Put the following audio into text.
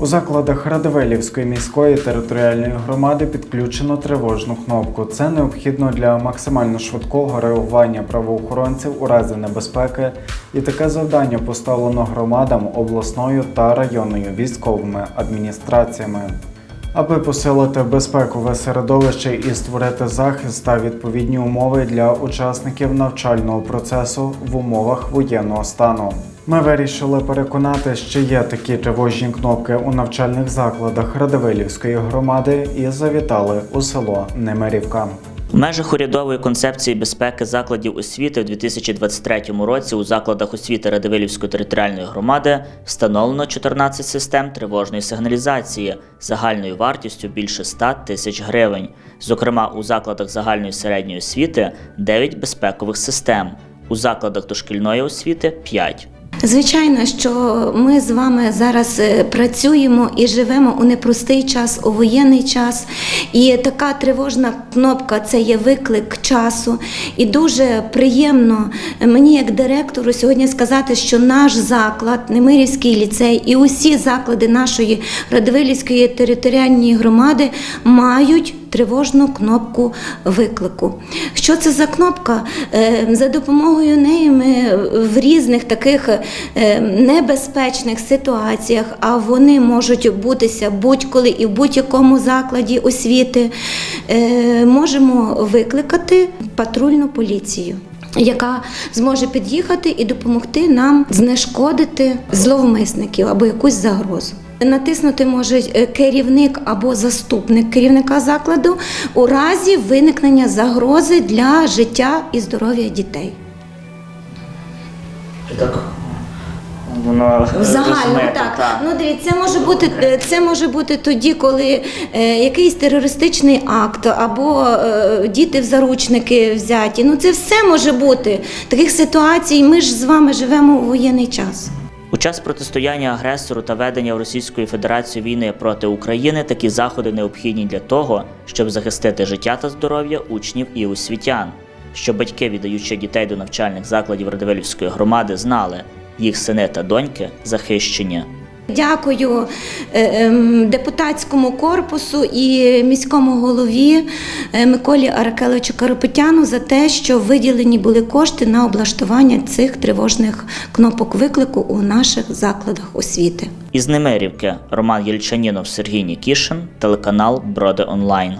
У закладах Радивилівської міської територіальної громади підключено тривожну кнопку. Це необхідно для максимально швидкого реагування правоохоронців у разі небезпеки, і таке завдання поставлено громадам обласною та районною військовими адміністраціями. Аби посилити безпекове середовище і створити захист та відповідні умови для учасників навчального процесу в умовах воєнного стану. Ми вирішили переконати, що є такі тривожні кнопки у навчальних закладах Радивилівської громади і завітали у село Немирівка. В межах урядової концепції безпеки закладів освіти в 2023 році у закладах освіти Радивилівської територіальної громади встановлено 14 систем тривожної сигналізації загальною вартістю більше 100 тисяч гривень. Зокрема, у закладах загальної середньої освіти 9 безпекових систем, у закладах дошкільної освіти 5. Звичайно, що ми з вами зараз е, працюємо і живемо у непростий час, у воєнний час. І така тривожна кнопка це є виклик часу. І дуже приємно мені, як директору, сьогодні сказати, що наш заклад, Немирівський ліцей і усі заклади нашої Радивилівської територіальної громади мають тривожну кнопку виклику. Що це за кнопка? Е, За допомогою неї ми в різних таких е, небезпечних ситуаціях, а вони можуть бутися будь-коли і в будь-якому закладі освіти, е, можемо викликати патрульну поліцію. Яка зможе під'їхати і допомогти нам знешкодити зловмисників або якусь загрозу. Натиснути може е, керівник або заступник керівника закладу у разі виникнення загрози для життя і здоров'я дітей. Так воно В загальному так. Ну дивіться, це може бути е, це може бути тоді, коли е, якийсь терористичний акт або е, діти в заручники взяті. Ну це все може бути. Таких ситуацій ми ж з вами живемо у воєнний час. У час протистояння агресору та ведення Російської Федерації війни проти України такі заходи необхідні для того, щоб захистити життя та здоров'я учнів і освітян, щоб батьки, віддаючи дітей до навчальних закладів Радивилівської громади, знали, їх сини та доньки захищені. Дякую е, ем, депутатському корпусу і міському голові е, Миколі Аракеловичу Карапетяну за те, що виділені були кошти на облаштування цих тривожних кнопок виклику у наших закладах освіти. Із Немирівки Роман Єльчанінов, Сергій Нікішин, телеканал Броди Онлайн.